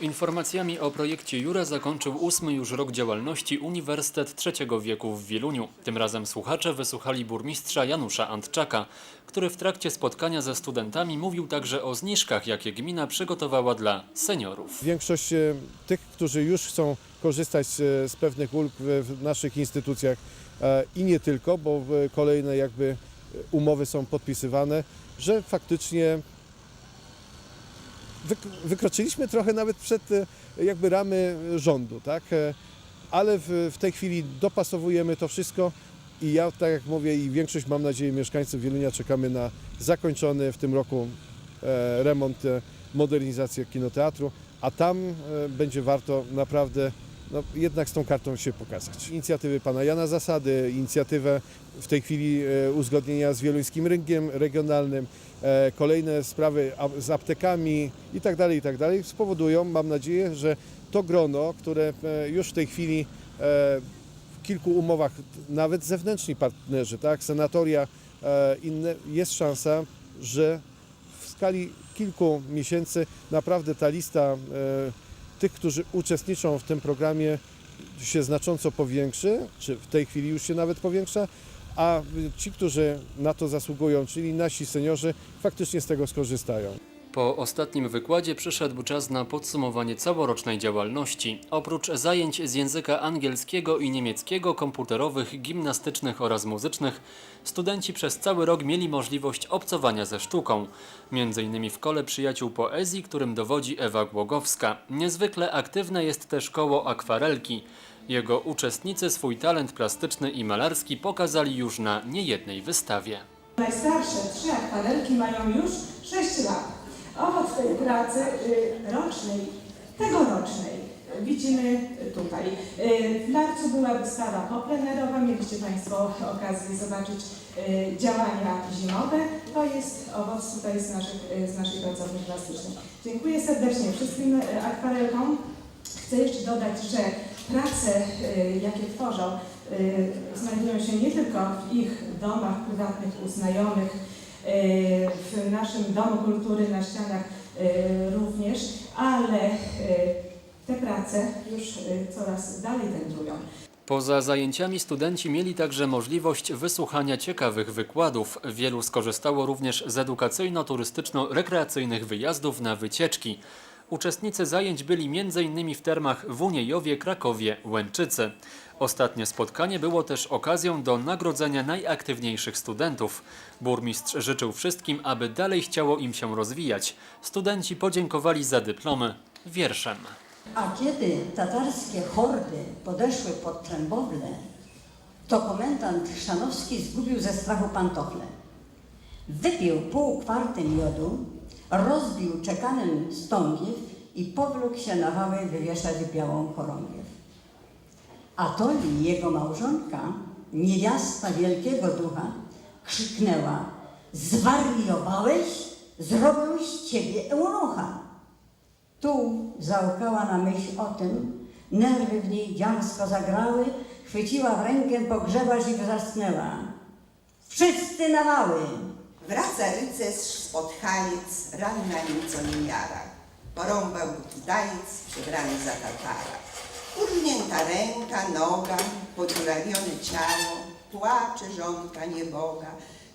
Informacjami o projekcie Jura zakończył ósmy już rok działalności Uniwersytet Trzeciego Wieku w Wieluniu. Tym razem słuchacze wysłuchali burmistrza Janusza Antczaka, który w trakcie spotkania ze studentami mówił także o zniżkach, jakie gmina przygotowała dla seniorów. Większość e, tych, którzy już chcą korzystać e, z pewnych ulg w naszych instytucjach e, i nie tylko, bo kolejne jakby umowy są podpisywane, że faktycznie wykroczyliśmy trochę nawet przed e, jakby ramy rządu, tak? E, Ale w, w tej chwili dopasowujemy to wszystko i ja, tak jak mówię, i większość, mam nadzieję, mieszkańców Wielunia czekamy na zakończony w tym roku e, remont, e, modernizację kinoteatru, a tam e, będzie warto naprawdę no, jednak z tą kartą się pokazać. Inicjatywy pana Jana Zasady, inicjatywę w tej chwili e, uzgodnienia z wieluńskim rynkiem regionalnym, e, kolejne sprawy z aptekami i tak dalej, i tak spowodują, mam nadzieję, że to grono, które e, już w tej chwili w kilku umowach, nawet zewnętrzni partnerzy, tak, senatoria, inne, jest szansa, że w skali kilku miesięcy naprawdę ta lista tych, którzy uczestniczą w tym programie się znacząco powiększy, czy w tej chwili już się nawet powiększa, a ci, którzy na to zasługują, czyli nasi seniorzy, faktycznie z tego skorzystają. Po ostatnim wykładzie przyszedł czas na podsumowanie całorocznej działalności. Oprócz zajęć z języka angielskiego i niemieckiego, komputerowych, gimnastycznych oraz muzycznych, studenci przez cały rok mieli możliwość obcowania ze sztuką. Między innymi w kole przyjaciół poezji, którym dowodzi Ewa Głogowska. Niezwykle aktywne jest też koło akwarelki. Jego uczestnicy swój talent plastyczny i malarski pokazali już na niejednej wystawie. Najstarsze trzy akwarelki mają już 6 lat. Owoc tej pracy y, rocznej, tegorocznej, widzimy tutaj. Y, W marcu była wystawa poplenerowa, mieliście Państwo okazję zobaczyć y, działania zimowe. To jest owoc tutaj z, naszych, z naszej pracowni plastycznej. Dziękuję serdecznie wszystkim akwarelkom. Chcę jeszcze dodać, że prace, jakie tworzą, znajdują się nie tylko w ich domach prywatnych u znajomych, w naszym Domu Kultury na ścianach y, również, ale y, te prace już y, coraz dalej wędrują. Poza zajęciami studenci mieli także możliwość wysłuchania ciekawych wykładów. Wielu skorzystało również z edukacyjno-turystyczno-rekreacyjnych wyjazdów na wycieczki. Uczestnicy zajęć byli m.in. w termach w Uniejowie, Krakowie, Łęczycy. Ostatnie spotkanie było też okazją do nagrodzenia najaktywniejszych studentów. Burmistrz życzył wszystkim, aby dalej chciało im się rozwijać. Studenci podziękowali za dyplomy wierszem. A kiedy tatarskie hordy podeszły pod Trębowle, to komendant Chrzanowski zgubił ze strachu pantofle. Wypił pół kwarty miodu, rozbił czekanem stągiew i powlókł się na wały wywieszać białą chorągiew. A jego małżonka, niewiasta wielkiego ducha, krzyknęła Zwariowałeś? Zrobił z ciebie eunucha. Tu załkała na myśl o tym, nerwy w niej dziamsko zagrały, chwyciła w rękę pogrzebacz i wrzasnęła. Wszyscy na mały! Wraca rycerz spod Hajec, ran na nim co niemiara. Porąbał Kitajiec, przebrany za Tatara. Urżnięta ręka, noga, podziurawione ciało, płacze żonka nieboga.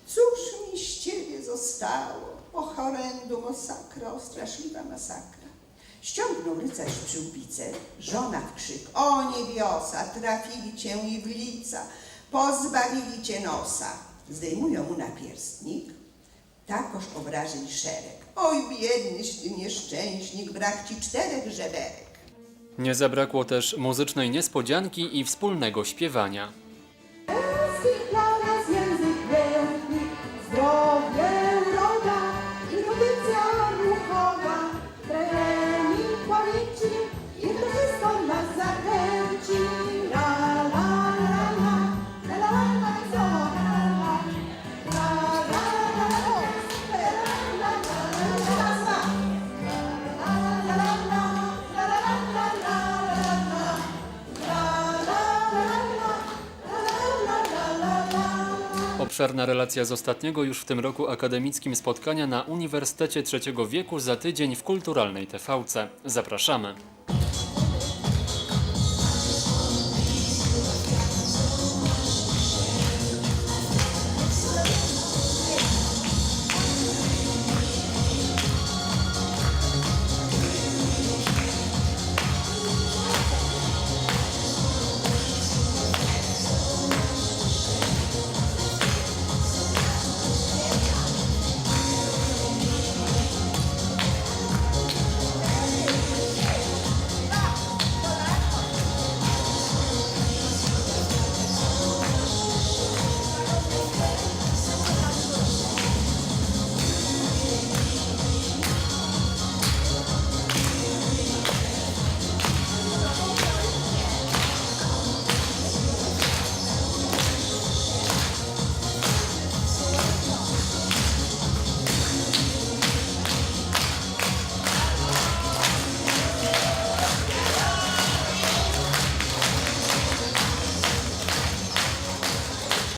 Cóż mi z ciebie zostało? O horrendum, o sakro, straszliwa masakra. Ściągnął rycerz przyłbicę, żona w krzyk. O niebiosa, trafili cię i w lica, pozbawili cię nosa. Zdejmują mu napierstnik, takoż obrażeń szereg. Oj, biednyś ty nieszczęśnik, brak ci czterech żeberek. Nie zabrakło też muzycznej niespodzianki i wspólnego śpiewania. Obszerna relacja z ostatniego już w tym roku akademickim spotkania na Uniwersytecie Trzeciego Wieku za tydzień w Kulturalnej TVC. Zapraszamy.